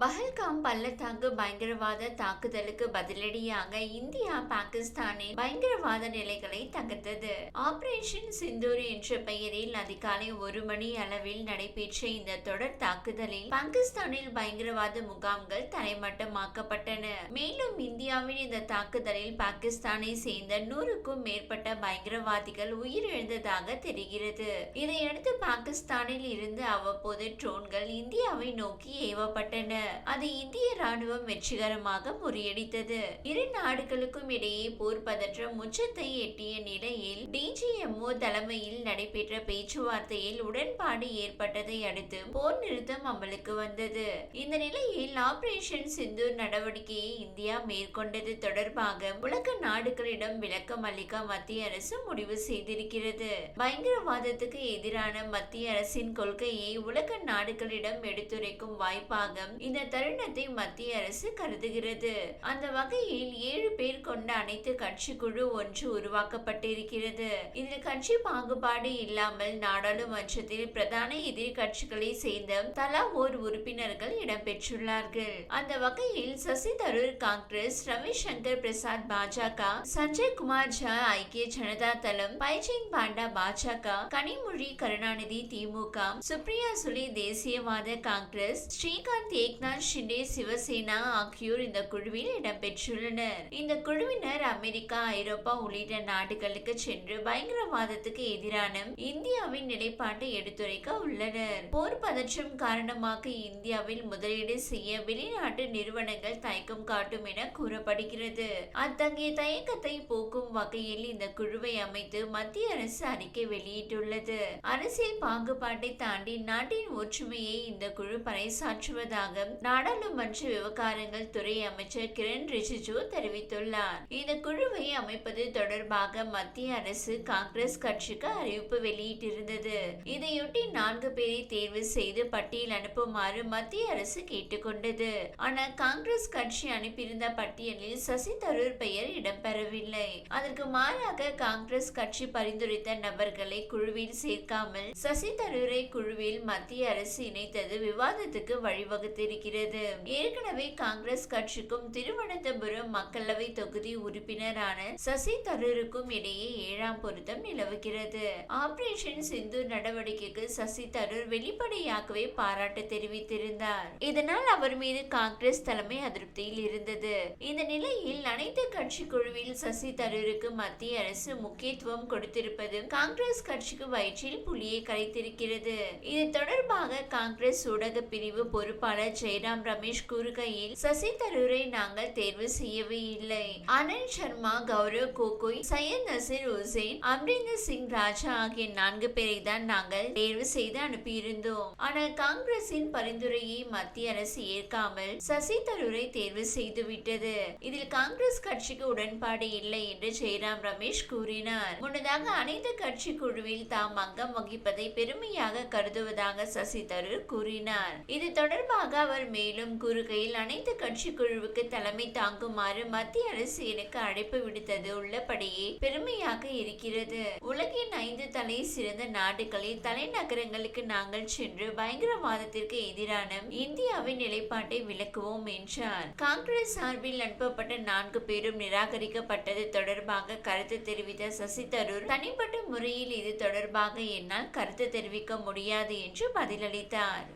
பஹல்காம் பள்ளத்தாக்கு பயங்கரவாத தாக்குதலுக்கு பதிலடியாக இந்தியா பாகிஸ்தானின் பயங்கரவாத நிலைகளை தகர்த்தது. ஆபரேஷன் சிந்தூர் என்ற பெயரில் அதிகாலை ஒரு மணி அளவில் நடைபெற்ற இந்த தொடர் தாக்குதலில் பாகிஸ்தானில் பயங்கரவாத முகாம்கள் தரைமட்டமாக்கப்பட்டன. மேலும் இந்தியாவின் இந்த தாக்குதலில் பாகிஸ்தானை சேர்ந்த நூறுக்கும் மேற்பட்ட பயங்கரவாதிகள் உயிரிழந்ததாக தெரிகிறது. இதையடுத்து பாகிஸ்தானில் இருந்து அவ்வப்போது ட்ரோன்கள் இந்தியாவை நோக்கி ஏவப்பட்டன. அதை இந்திய ராணுவம் வெற்றிகரமாக முறியடித்தது. இரு நாடுகளுக்கும் இடையே போர் பதற்றம் உச்சத்தை எட்டிய நிலையில் டிஜிஎம்ஓ தலைமையில் நடைபெற்ற பேச்சுவார்த்தையில் உடன்பாடு ஏற்பட்டதை அடுத்து போர் நிறுத்தம் அமலுக்கு வந்தது. இந்த நிலையில் ஆபரேஷன் சிந்து நடவடிக்கையை இந்தியா மேற்கொண்டது தொடர்பாக உலக நாடுகளிடம் விளக்கம் அளிக்க மத்திய அரசு முடிவு செய்திருக்கிறது. பயங்கரவாதத்துக்கு எதிரான மத்திய அரசின் கொள்கையை உலக நாடுகளிடம் எடுத்துரைக்கும் வாய்ப்பாக இந்த இந்த தருணத்தை மத்திய அரசு கருதுகிறது. அந்த வகையில் ஏழு பேர் கொண்ட அனைத்து கட்சி குழு ஒன்று உருவாக்கப்பட்டிருக்கிறது. இதில் கட்சி பாகுபாடு இல்லாமல் நாடாளுமன்றத்தில் பிரதான எதிர்கட்சிகளை சேர்ந்த தலா ஓர் உறுப்பினர்கள் இடம்பெற்றுள்ளார்கள். அந்த வகையில் சசி தரூர் காங்கிரஸ் ரவிசங்கர் பிரசாத் பாஜக சஞ்சய் குமார் ஜா ஐக்கிய ஜனதா தளம் பைஜிங் பாண்டா பாஜக கனிமொழி கருணாநிதி திமுக சுப்ரியா சுலே தேசியவாத காங்கிரஸ் ஸ்ரீகாந்த் ஏக்நாத் ஷிண்டே சிவசேனா ஆகியோர் இந்த குழுவில் இடம்பெற்றுள்ளனர். இந்த குழுவினர் அமெரிக்கா ஐரோப்பா உள்ளிட்ட நாடுகளுக்கு சென்று பயங்கரவாதத்துக்கு எதிரான இந்தியாவின் நிலைப்பாட்டை எடுத்துரைக்க உள்ளனர். போர் பதற்றம் காரணமாக இந்தியாவில் முதலீடு செய்ய வெளிநாட்டு நிறுவனங்கள் தயக்கம் காட்டும் என கூறப்படுகிறது. அத்தகைய தயக்கத்தை போக்கும் வகையில் இந்த குழுவை அமைத்து மத்திய அரசு அறிக்கை வெளியிட்டுள்ளது. அரசியல் பாகுபாட்டை தாண்டி நாட்டின் ஒற்றுமையை இந்த குழு பறைசாற்றுவதாக நாடாளுமன்ற விவகாரங்கள் துறை அமைச்சர் கிரண் ரிஜிஜு தெரிவித்துள்ளார். இந்த குழுவை அமைப்பது தொடர்பாக மத்திய அரசு காங்கிரஸ் கட்சிக்கு அறிவிப்பு வெளியிட்டிருந்தது. இதையொட்டி நான்கு பேரை தேர்வு செய்து பட்டியல் அனுப்புமாறு மத்திய அரசு கேட்டுக்கொண்டது. ஆனால் காங்கிரஸ் கட்சி அனுப்பியிருந்த பட்டியலில் சசி தரூர் பெயர் இடம்பெறவில்லை. அதற்கு மாறாக காங்கிரஸ் கட்சி பரிந்துரைத்த நபர்களை குழுவில் சேர்க்காமல் சசி தரூரை குழுவில் மத்திய அரசு இணைத்தது விவாதத்துக்கு வழிவகுத்திருக்கிறது. இருக்கிறது ஏற்கனவே காங்கிரஸ் கட்சிக்கும் திருவனந்தபுரம் மக்களவை தொகுதி உறுப்பினரான சசி தரூருக்கும் இடையே ஏழாம் பொருத்தம் நிலவுகிறது. ஆபரேஷன் சிந்து நடவடிக்கைக்கு சசி தரூர் வெளிப்படையாகவே பாராட்டு தெரிவித்திருந்தார். இதனால் அவர் மீது காங்கிரஸ் தலைமை அதிருப்தியில் இருந்தது. இந்த நிலையில் அனைத்து கட்சி குழுவில் சசி தரூருக்கு மத்திய அரசு முக்கியத்துவம் கொடுத்திருப்பது காங்கிரஸ் கட்சிக்கு வயிற்றில் புலியை கரைத்திருக்கிறது. இது தொடர்பாக காங்கிரஸ் ஊடக பிரிவு பொறுப்பாளர் ஜெயராம் ரமேஷ் கூறுகையில் சசி தரூரை நாங்கள் தேர்வு செய்யவே இல்லை. ஆனந்த் சர்மா கௌரவ் கோகோய் சையத் நசீர் உசேன் அம்ரிந்தர் சிங் ராஜா ஆகிய நான்கு பேரை தான் நாங்கள் தேர்வு செய்து அனுப்பியிருந்தோம். ஆனால் காங்கிரசின் பரிந்துரையை மத்திய அரசு ஏற்காமல் சசி தரூரை தேர்வு செய்து விட்டது. இதில் காங்கிரஸ் கட்சிக்கு உடன்பாடு இல்லை என்று ஜெயராம் ரமேஷ் கூறினார். முன்னதாக அனைத்து கட்சி குழுவில் தாம் அங்கம் வகிப்பதை பெருமையாக கருதுவதாக சசி தரூர் கூறினார். இது தொடர்பாக அவர் மேலும் கூறுகையில் அனைத்து கட்சி குழுவுக்கு தலைமை தாங்குமாறு மத்திய அரசு எனக்கு அழைப்பு விடுத்தது. உள்ளபடியே பெருமையாக இருக்கிறது. உலகின் ஐந்து தலை சிறந்த நாடுகளில் தலைநகரங்களுக்கு நாங்கள் சென்று பயங்கரவாதத்திற்கு எதிரான இந்தியாவின் நிலைப்பாட்டை விளக்குவோம் என்றார். காங்கிரஸ் சார்பில் அனுப்பப்பட்ட நான்கு பேரும் நிராகரிக்கப்பட்டது தொடர்பாக கருத்து தெரிவித்த சசி தரூர் தனிப்பட்ட முறையில் இது தொடர்பாக என்னால் கருத்து தெரிவிக்க முடியாது என்று பதிலளித்தார்.